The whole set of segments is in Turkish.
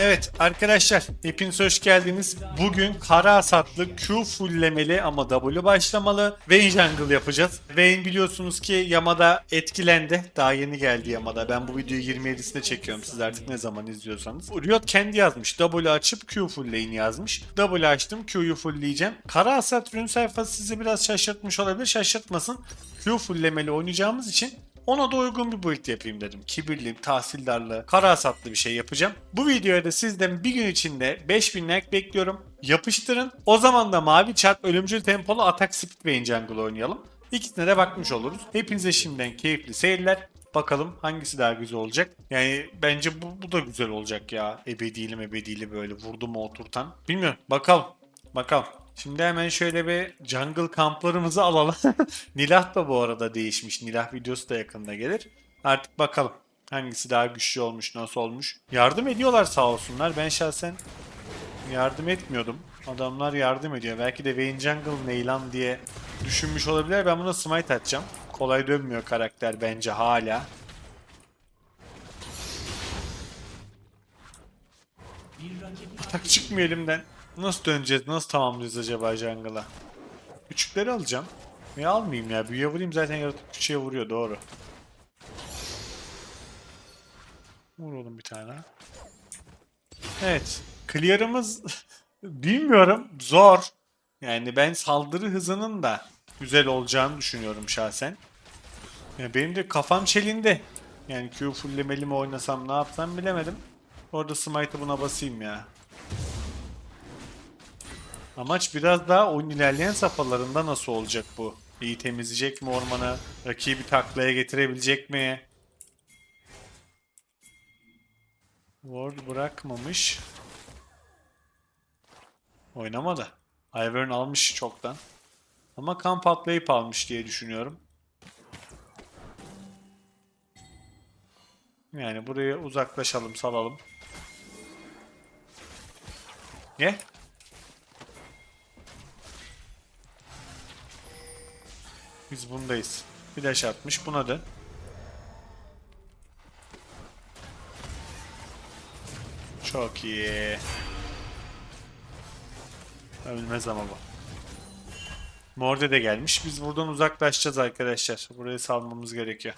Evet arkadaşlar hepiniz hoş geldiniz. Bugün kara hasatlı Q fulllemeli ama W başlamalı Vayne Jungle yapacağız. Vayne biliyorsunuz ki Yamada etkilendi. Daha yeni geldi Yamada. Ben bu videoyu 27'sinde çekiyorum. Siz artık ne zaman izliyorsanız. Riot kendi yazmış. W açıp Q fullleyin yazmış. W açtım Q'yu fullleyeceğim. Kara hasat ürün sayfası sizi biraz şaşırtmış olabilir. Şaşırtmasın. Q fulllemeli oynayacağımız için ona da uygun bir build yapayım dedim. Kibirli, tahsildarlı, kara hasatlı bir şey yapacağım. Bu videoya da sizden bir gün içinde 5000 like bekliyorum. Yapıştırın. O zaman da mavi çarp ölümcül tempolu atak speed ve jungle oynayalım. İkisine de bakmış oluruz. Hepinize şimdiden keyifli seyirler. Bakalım hangisi daha güzel olacak. Yani bence bu, bu da güzel olacak ya. Ebedili ebedili böyle vurdu mu oturtan. Bilmiyorum. Bakalım. Bakalım. Şimdi hemen şöyle bir jungle kamplarımızı alalım. Nilah da bu arada değişmiş. Nilah videosu da yakında gelir. Artık bakalım. Hangisi daha güçlü olmuş, nasıl olmuş. Yardım ediyorlar sağ olsunlar. Ben şahsen yardım etmiyordum. Adamlar yardım ediyor. Belki de Vayne Jungle neylan diye düşünmüş olabilir. Ben buna smite atacağım. Kolay dönmüyor karakter bence hala. Atak çıkmıyor elimden. Nasıl döneceğiz? Nasıl tamamlayacağız acaba jungle'a? Küçükleri alacağım. Niye almayayım ya? Büyüye vurayım zaten yaratık küçüğe vuruyor doğru. Vur oğlum bir tane. Evet. Clear'ımız bilmiyorum zor. Yani ben saldırı hızının da güzel olacağını düşünüyorum şahsen. Ya benim de kafam çelindi. Yani Q fulllemeli mi oynasam ne yapsam bilemedim. Orada smite'ı buna basayım ya. Amaç biraz daha oyun ilerleyen safhalarında nasıl olacak bu? İyi temizleyecek mi ormanı? Rakibi taklaya getirebilecek mi? Ward bırakmamış. Oynamadı. Ivern almış çoktan. Ama kan patlayıp almış diye düşünüyorum. Yani buraya uzaklaşalım, salalım. Ne? Biz bundayız. Flash atmış. Buna dön. Çok iyi. Ölmez ama bu. Morde de gelmiş. Biz buradan uzaklaşacağız arkadaşlar. Burayı salmamız gerekiyor.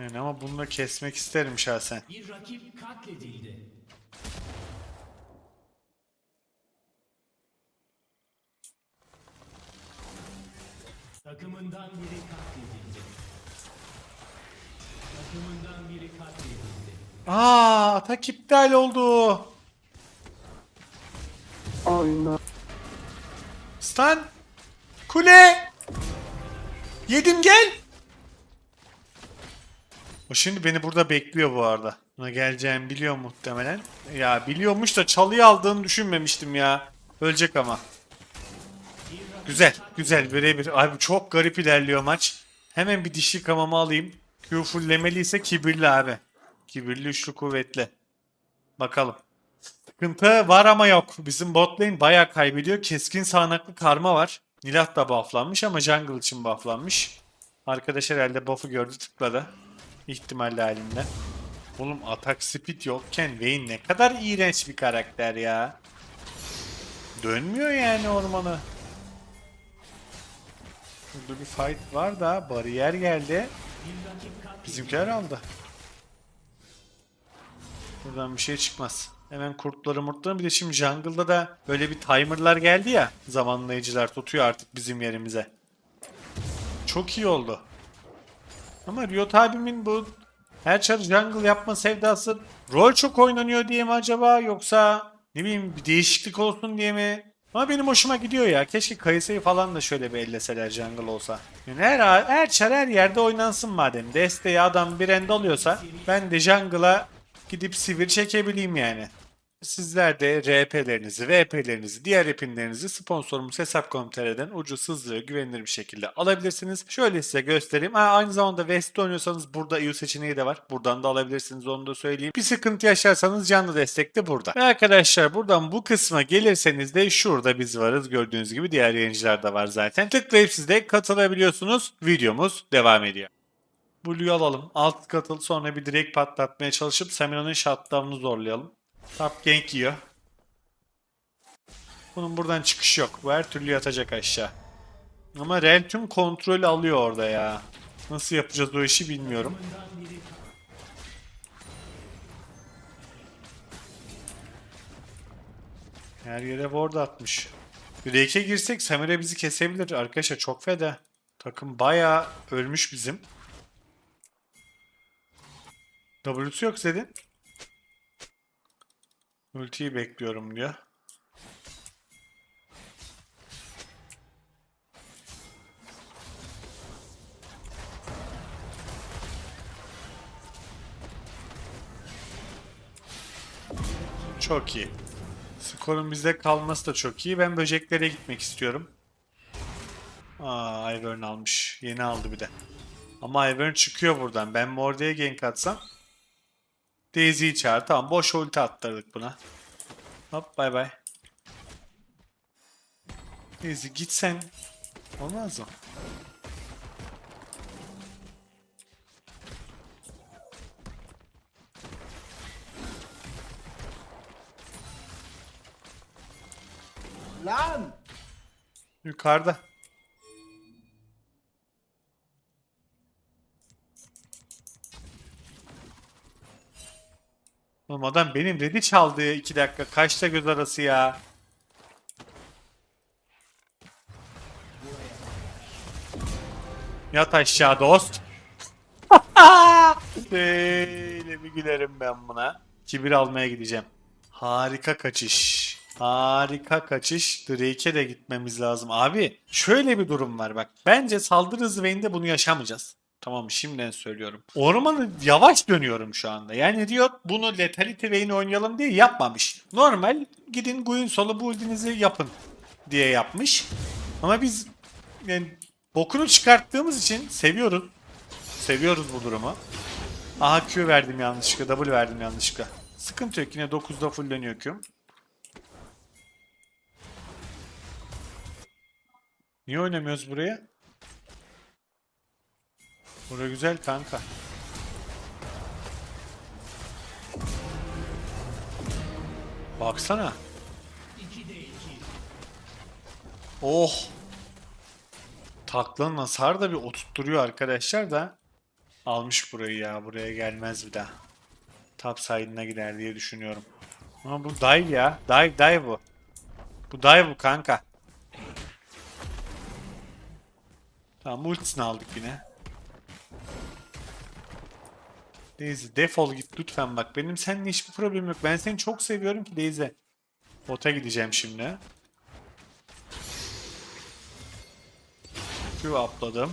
Yani ama bunu da kesmek isterim şahsen. Bir rakip katledildi. Takımından biri katledildi. Takımından biri katledildi. Aa, atak iptal oldu. Aynen. Stan. Kule. Yedim gel. O şimdi beni burada bekliyor bu arada. Buna geleceğimi biliyor muhtemelen. Ya biliyormuş da çalıyı aldığını düşünmemiştim ya. Ölecek ama. Güzel, güzel birebir. Abi çok garip ilerliyor maç. Hemen bir dişi kamamı alayım. Q fulllemeliyse kibirli abi. Kibirli üçlü kuvvetli. Bakalım. Sıkıntı var ama yok. Bizim bot lane bayağı kaybediyor. Keskin sağanaklı karma var. Nilah da bufflanmış ama jungle için bufflanmış. Arkadaş herhalde buff'u gördü tıkladı. İhtimalle halinde. Oğlum atak speed yokken Vayne ne kadar iğrenç bir karakter ya. Dönmüyor yani ormanı. Burada bir fight var da bariyer geldi. Bizimkiler aldı. Buradan bir şey çıkmaz. Hemen kurtları murtları bir de şimdi jungle'da da böyle bir timerlar geldi ya. Zamanlayıcılar tutuyor artık bizim yerimize. Çok iyi oldu. Ama Riot abimin bu her jungle yapma sevdası rol çok oynanıyor diye mi acaba yoksa ne bileyim bir değişiklik olsun diye mi? Ama benim hoşuma gidiyor ya. Keşke Kayısı'yı falan da şöyle bir elleseler jungle olsa. Yani her, her çar her yerde oynansın madem. Desteği adam bir end alıyorsa ben de jungle'a gidip sivir çekebileyim yani. Sizler de RP'lerinizi, VP'lerinizi, diğer epinlerinizi sponsorumuz Hesap.com.tr'den ucuz, hızlı ve güvenilir bir şekilde alabilirsiniz. Şöyle size göstereyim. Ha, aynı zamanda West oynuyorsanız burada EU seçeneği de var. Buradan da alabilirsiniz onu da söyleyeyim. Bir sıkıntı yaşarsanız canlı destek de burada. Ve arkadaşlar buradan bu kısma gelirseniz de şurada biz varız. Gördüğünüz gibi diğer yayıncılar da var zaten. Tıklayıp siz de katılabiliyorsunuz. Videomuz devam ediyor. Blue'yu alalım. Alt katıl sonra bir direkt patlatmaya çalışıp Samira'nın shutdown'unu zorlayalım. Top gank yiyor. Bunun buradan çıkışı yok. Bu her türlü yatacak aşağı. Ama Rel tüm kontrolü alıyor orada ya. Nasıl yapacağız o işi bilmiyorum. Her yere ward atmış. Drake'e girsek Samira bizi kesebilir. Arkadaşlar çok feda. Takım bayağı ölmüş bizim. W'su yok Zed'in. Ultiyi bekliyorum diyor. Çok iyi. Skorun bizde kalması da çok iyi. Ben böceklere gitmek istiyorum. Aa, Ivern almış. Yeni aldı bir de. Ama Ivern çıkıyor buradan. Ben Morde'ye gank atsam. Daisy'yi çağır. Tamam boş ulti attırdık buna. Hop bay bay. Daisy git sen. Olmaz mı? Lan! Yukarıda. Oğlum adam benim dedi çaldı 2 dakika. Kaçta göz arası ya. Yat aşağı dost. Böyle bir gülerim ben buna. Kibir almaya gideceğim. Harika kaçış. Harika kaçış. Drake'e de gitmemiz lazım. Abi şöyle bir durum var bak. Bence saldırı hızı bunu yaşamayacağız. Tamam şimdiden söylüyorum. Ormanı yavaş dönüyorum şu anda. Yani diyor bunu Lethality Vayne oynayalım diye yapmamış. Normal gidin Guin solo build'inizi yapın diye yapmış. Ama biz yani bokunu çıkarttığımız için seviyoruz. Seviyoruz bu durumu. Aha Q verdim yanlışlıkla. W verdim yanlışlıkla. Sıkıntı yok. Yine 9'da fullleniyor Q'm. Niye oynamıyoruz buraya? Bura güzel kanka. Baksana. Oh. Taklanın hasar da bir oturtturuyor arkadaşlar da. Almış burayı ya. Buraya gelmez bir daha. Top side'ına gider diye düşünüyorum. Ama bu dive ya. Dive dive bu. Bu dive bu kanka. Tamam ultisini aldık yine. Daisy defol git lütfen bak. Benim seninle hiçbir problemim yok. Ben seni çok seviyorum ki Daisy. Bota gideceğim şimdi. Q atladım.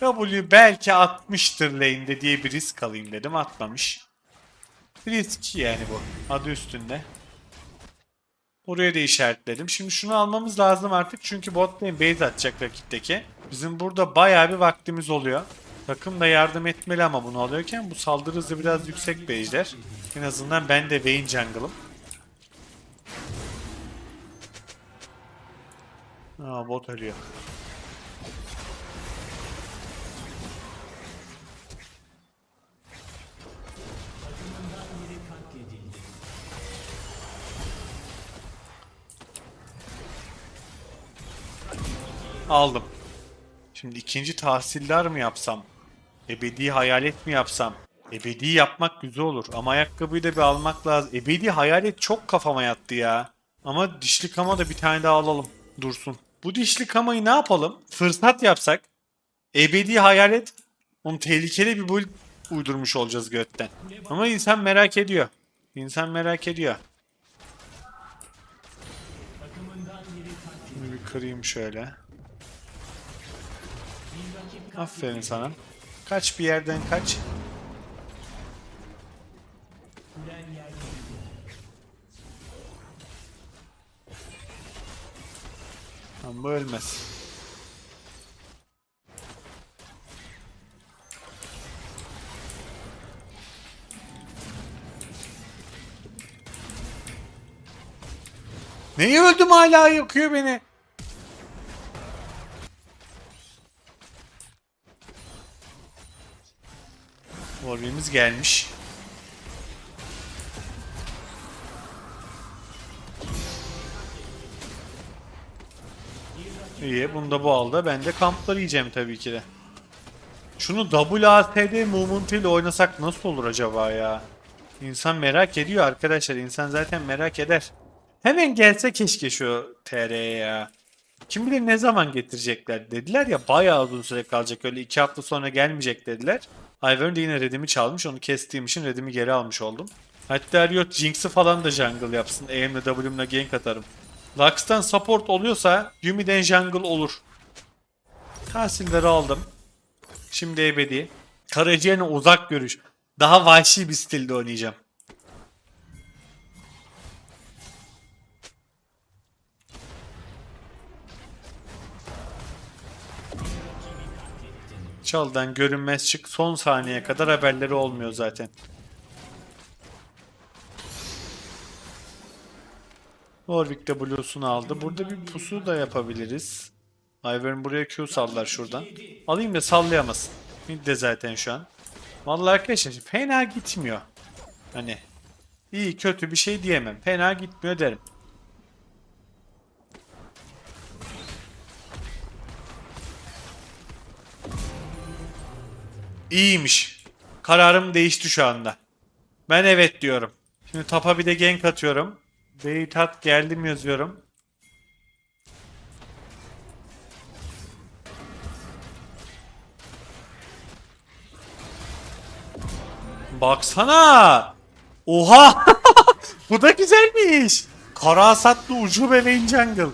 W belki atmıştır lane'de diye bir risk alayım dedim. Atmamış. Risk yani bu. Adı üstünde. Oraya da işaretledim. Şimdi şunu almamız lazım artık. Çünkü bot lane base atacak rakipteki. Bizim burada bayağı bir vaktimiz oluyor. Takım da yardım etmeli ama bunu alıyorken bu saldırı hızı biraz yüksek bir ejder. En azından ben de Vayne jungle'ım. Aa bot ölüyor. Aldım. Şimdi ikinci tahsildar mı yapsam? Ebedi hayalet mi yapsam? Ebedi yapmak güzel olur ama ayakkabıyı da bir almak lazım. Ebedi hayalet çok kafama yattı ya. Ama dişli kama da bir tane daha alalım. Dursun. Bu dişli kamayı ne yapalım? Fırsat yapsak. Ebedi hayalet. Onu tehlikeli bir build uydurmuş olacağız götten. Ama insan merak ediyor. İnsan merak ediyor. Bunu bir kırayım şöyle. Aferin sana. Kaç bir yerden kaç. Bu ölmez. Neyi öldüm hala yakıyor beni. Warwick'imiz gelmiş. İyi bunu da bu aldı. Ben de kampları yiyeceğim tabii ki de. Şunu WASD movement ile oynasak nasıl olur acaba ya? İnsan merak ediyor arkadaşlar. İnsan zaten merak eder. Hemen gelse keşke şu TR'ye ya. Kim bilir ne zaman getirecekler dediler ya bayağı uzun süre kalacak öyle iki hafta sonra gelmeyecek dediler. Ivern yine redimi çalmış onu kestiğim için redimi geri almış oldum. Hatta Riot Jinx'i falan da jungle yapsın. Aim'le W'mle gank atarım. Lux'tan support oluyorsa Yumi'den jungle olur. Tahsilleri aldım. Şimdi ebedi. Karaciğerine uzak görüş. Daha vahşi bir stilde oynayacağım. Çaldan görünmez çık son saniyeye kadar haberleri olmuyor zaten. Warwick de Blue'sunu aldı. Burada bir pusu da yapabiliriz. Ivern buraya Q sallar şuradan. Alayım da sallayamasın. Mid de zaten şu an. Vallahi arkadaşlar fena gitmiyor. Hani iyi kötü bir şey diyemem. Fena gitmiyor derim. İyiymiş. Kararım değişti şu anda. Ben evet diyorum. Şimdi tapa bir de gank atıyorum. Beytat geldim yazıyorum. Baksana. Oha. Bu da güzelmiş. Kara hasatlı ucube main jungle.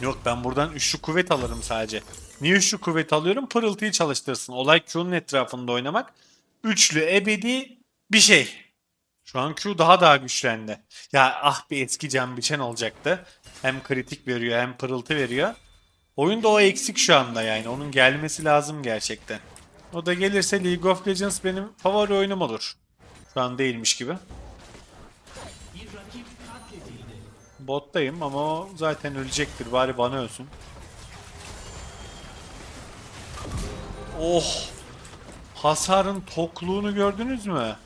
Yok ben buradan üçlü kuvvet alırım sadece. Niye üçlü kuvvet alıyorum? Pırıltıyı çalıştırsın. Olay Q'nun etrafında oynamak. Üçlü ebedi bir şey. Şu an Q daha daha güçlendi. Ya ah bir eski can biçen olacaktı. Hem kritik veriyor hem pırıltı veriyor. Oyunda o eksik şu anda yani. Onun gelmesi lazım gerçekten. O da gelirse League of Legends benim favori oyunum olur. Şu an değilmiş gibi. Bottayım ama o zaten ölecektir. Bari bana ölsün. Oh! Hasarın tokluğunu gördünüz mü?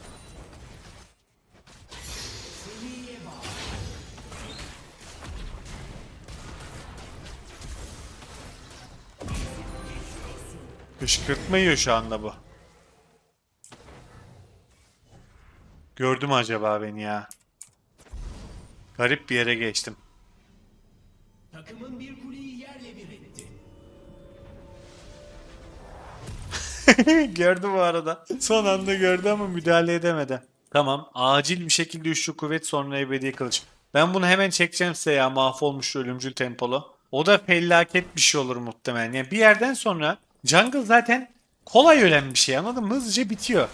Kışkırtma yiyor şu anda bu. Gördü mü acaba beni ya? Garip bir yere geçtim. gördü bu arada. Son anda gördü ama müdahale edemedi. Tamam. Acil bir şekilde üçlü kuvvet sonra ebedi kılıç. Ben bunu hemen çekeceğim size ya mahvolmuş ölümcül tempolu. O da felaket bir şey olur muhtemelen. Yani bir yerden sonra jungle zaten kolay ölen bir şey anladın mı? Hızlıca bitiyor.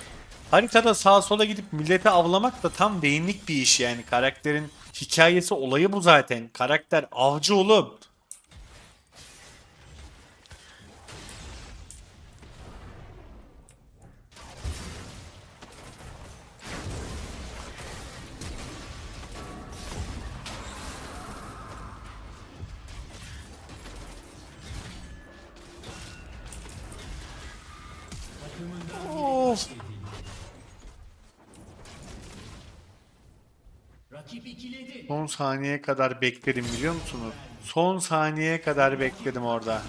Haritada sağa sola gidip millete avlamak da tam değinlik bir iş yani. Karakterin hikayesi olayı bu zaten. Karakter avcı oğlum. Son saniyeye kadar bekledim biliyor musunuz? Son saniyeye kadar bekledim orada.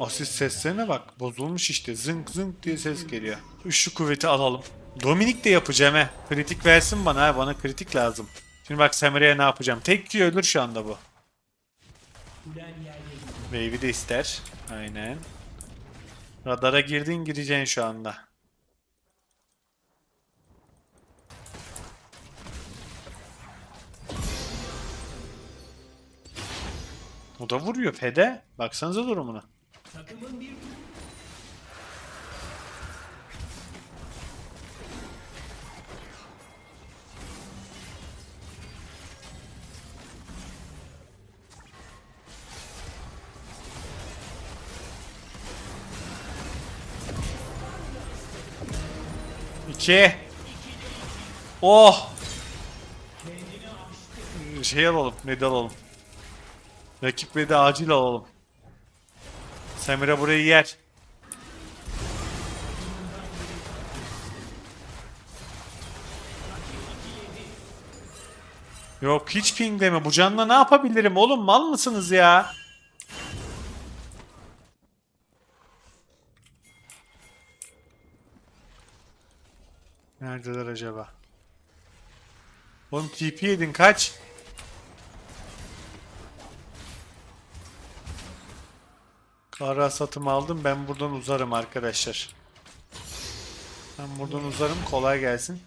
Asist seslerine bak. Bozulmuş işte. Zınk zınk diye ses geliyor. Üçlü kuvveti alalım. Dominik de yapacağım he. Kritik versin bana ha. Bana kritik lazım. Şimdi bak Samira'ya ne yapacağım. Tek ki ölür şu anda bu. Wave'i de ister. Aynen. Radara girdin gireceksin şu anda. O da vuruyor Fede. Baksanıza durumuna. Takımın bir İki. Oh. Şey alalım, medal alalım. Rakip ve de acil alalım. Samira burayı yer. Yok hiç ping deme. Bu canla ne yapabilirim oğlum? Mal mısınız ya? Neredeler acaba? Oğlum TP yedin kaç? Kara satımı aldım. Ben buradan uzarım arkadaşlar. Ben buradan uzarım. Kolay gelsin.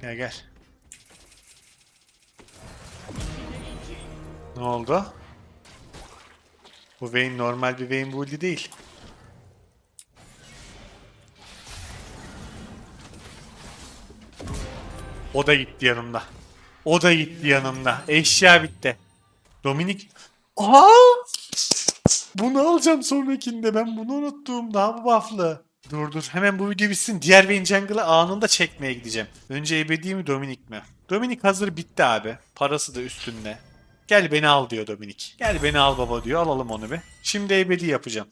Gel gel. Ne oldu? Bu Vayne normal bir Vayne build'i değil. O da gitti yanımda. O da gitti yanımda. Eşya bitti. Dominik... Aa! Bunu alacağım sonrakinde. Ben bunu unuttum. Daha bu buff'lı. Dur dur. Hemen bu video bitsin. Diğer Vayne Jungle'ı anında çekmeye gideceğim. Önce ebedi mi Dominik mi? Dominik hazır bitti abi. Parası da üstünde. Gel beni al diyor Dominik. Gel beni al baba diyor. Alalım onu bir. Şimdi ebedi yapacağım.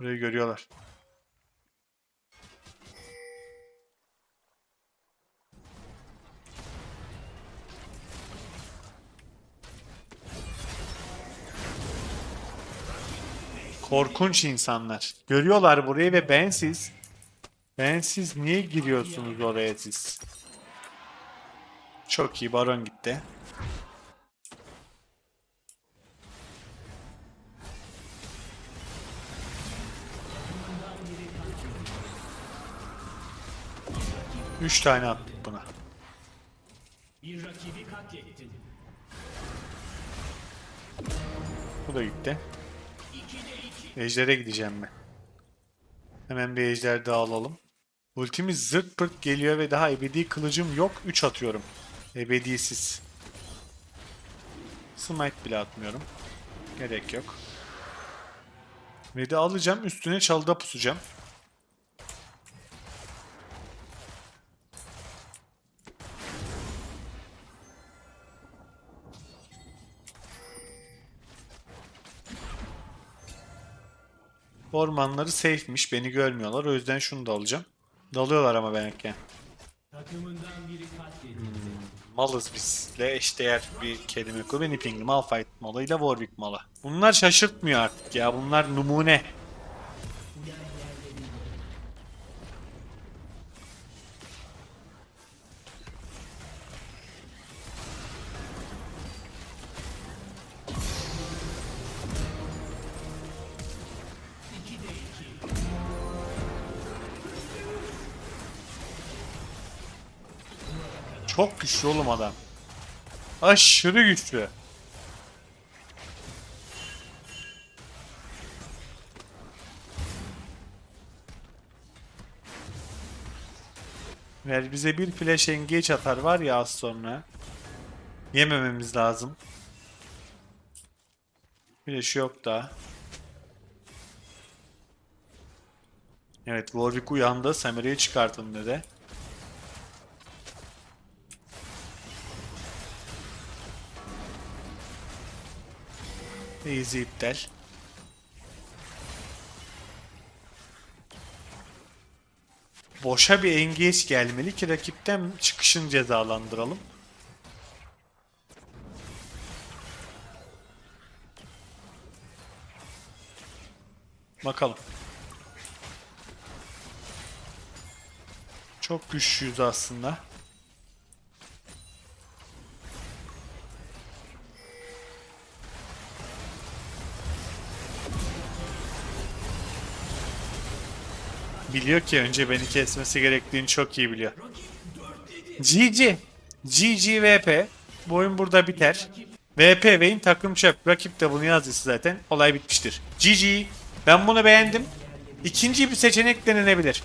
Burayı görüyorlar. Korkunç insanlar. Görüyorlar burayı ve bensiz. Bensiz niye giriyorsunuz oraya siz? Çok iyi baron gitti. Üç tane attık buna. Bir rakibi katlettin. Bu da gitti. Ejder'e gideceğim ben. Hemen bir ejder daha alalım. Ultimiz zırt pırt geliyor ve daha ebedi kılıcım yok. 3 atıyorum. Ebedisiz. Smite bile atmıyorum. Gerek yok. Ve de alacağım üstüne çalıda pusacağım. Ormanları safe'miş. Beni görmüyorlar. O yüzden şunu da alacağım. Dalıyorlar ama biri katledildi. Malız bizle eşdeğer bir kelime. Beni pingli Malphite malıyla Warwick malı. Bunlar şaşırtmıyor artık ya. Bunlar numune. Çok güçlü oğlum adam. Aşırı güçlü. Ver bize bir flash engage atar var ya az sonra. Yemememiz lazım. Flash yok daha. Evet Warwick uyandı. Samira'yı çıkartın dedi. Easy iptal. Boşa bir engage gelmeli ki rakipten çıkışın cezalandıralım. Bakalım. Çok güçlüyüz aslında. Biliyor ki önce beni kesmesi gerektiğini çok iyi biliyor. GG. GG VP. Bu oyun burada biter. VP Vayne takım şef. Rakip de bunu yazdıysa zaten olay bitmiştir. GG. Ben bunu beğendim. İkinci bir seçenek denenebilir.